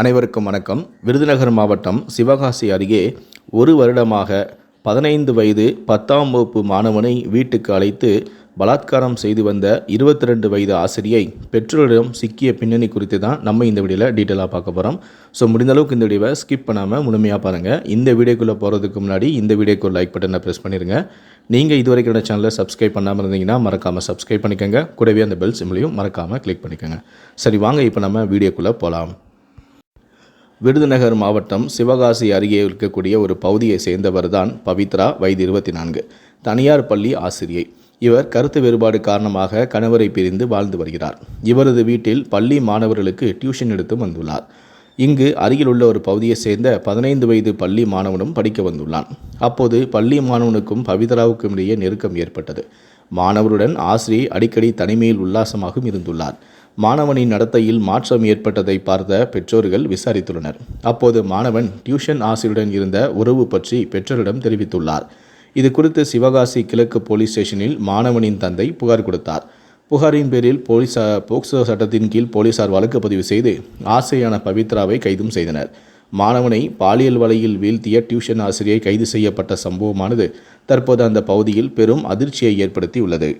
அனைவருக்கும் வணக்கம். விருதுநகர் மாவட்டம் சிவகாசி அருகே ஒரு வருடமாக பதினைந்து வயது பத்தாம் வகுப்பு மாணவனை வீட்டுக்கு அழைத்து பலாத்காரம் செய்து வந்த இருபத்தி ரெண்டு வயது ஆசிரியை பெற்றோரிடம் சிக்கிய பின்னணி குறித்து தான் நம்ம இந்த வீடியோவில் டீட்டெயிலாக பார்க்க போகிறோம் ஸோ முடிந்தளவுக்கு இந்த வீடியோவை ஸ்கிப் பண்ணாமல் முழுமையாக பாருங்கள் இந்த வீடியோக்குள்ளே போகிறதுக்கு முன்னாடி இந்த வீடியோக்கு லைக் பட்டனை ப்ரெஸ் பண்ணிடுங்க நீங்கள் இதுவரைக்கும் என்னோட சேனலை சப்ஸ்கிரைப் பண்ணாமல் இருந்தீங்கன்னா மறக்காமல் சப்ஸ்கிரைப் பண்ணிக்கோங்க. கூடவே அந்த பெல் சிம்லையும் மறக்காமல் கிளிக் பண்ணிக்கோங்க. சரி வாங்க இப்போ நம்ம வீடியோக்குள்ளே போகலாம் விருதுநகர் மாவட்டம் சிவகாசி அருகே இருக்கக்கூடிய ஒரு பகுதியை சேர்ந்தவர் தான் பவித்ரா வயது இருபத்தி நான்கு தனியார் பள்ளி ஆசிரியை. இவர் கருத்து வேறுபாடு காரணமாக கணவரை பிரிந்து வாழ்ந்து வருகிறார். இவரது வீட்டில் பள்ளி மாணவர்களுக்கு டியூஷன் எடுத்து வந்துள்ளார். இங்கு அருகிலுள்ள ஒரு பகுதியை சேர்ந்த பதினைந்து வயது பள்ளி மாணவனும் படிக்க வந்துள்ளான். அப்போது பள்ளி மாணவனுக்கும் பவித்ராவுக்கும் இடையே நெருக்கம் ஏற்பட்டது. மாணவருடன் ஆசிரியை அடிக்கடி தனிமையில் உல்லாசமாகவும் இருந்துள்ளார். மாணவனின் நடத்தையில் மாற்றம் ஏற்பட்டதை பார்த்த பெற்றோர்கள் விசாரித்துள்ளனர். அப்போது மாணவன் டியூஷன் ஆசிரியருடன் இருந்த உறவு பற்றி பெற்றோரிடம் தெரிவித்துள்ளார். இது குறித்து சிவகாசி கிழக்கு போலீஸ் ஸ்டேஷனில் மாணவனின் தந்தை புகார் கொடுத்தார். புகாரின் பேரில் போலீசார் போக்சோ சட்டத்தின் கீழ் போலீசார் வழக்கு பதிவு செய்து ஆசிரியரான பவித்ராவை கைதும் செய்தனர். மாணவனை பாலியல் வலையில் வீழ்த்திய டியூஷன் ஆசிரியை கைது செய்யப்பட்ட சம்பவமானது தற்போது அந்த பகுதியில் பெரும் அதிர்ச்சியை ஏற்படுத்தி உள்ளது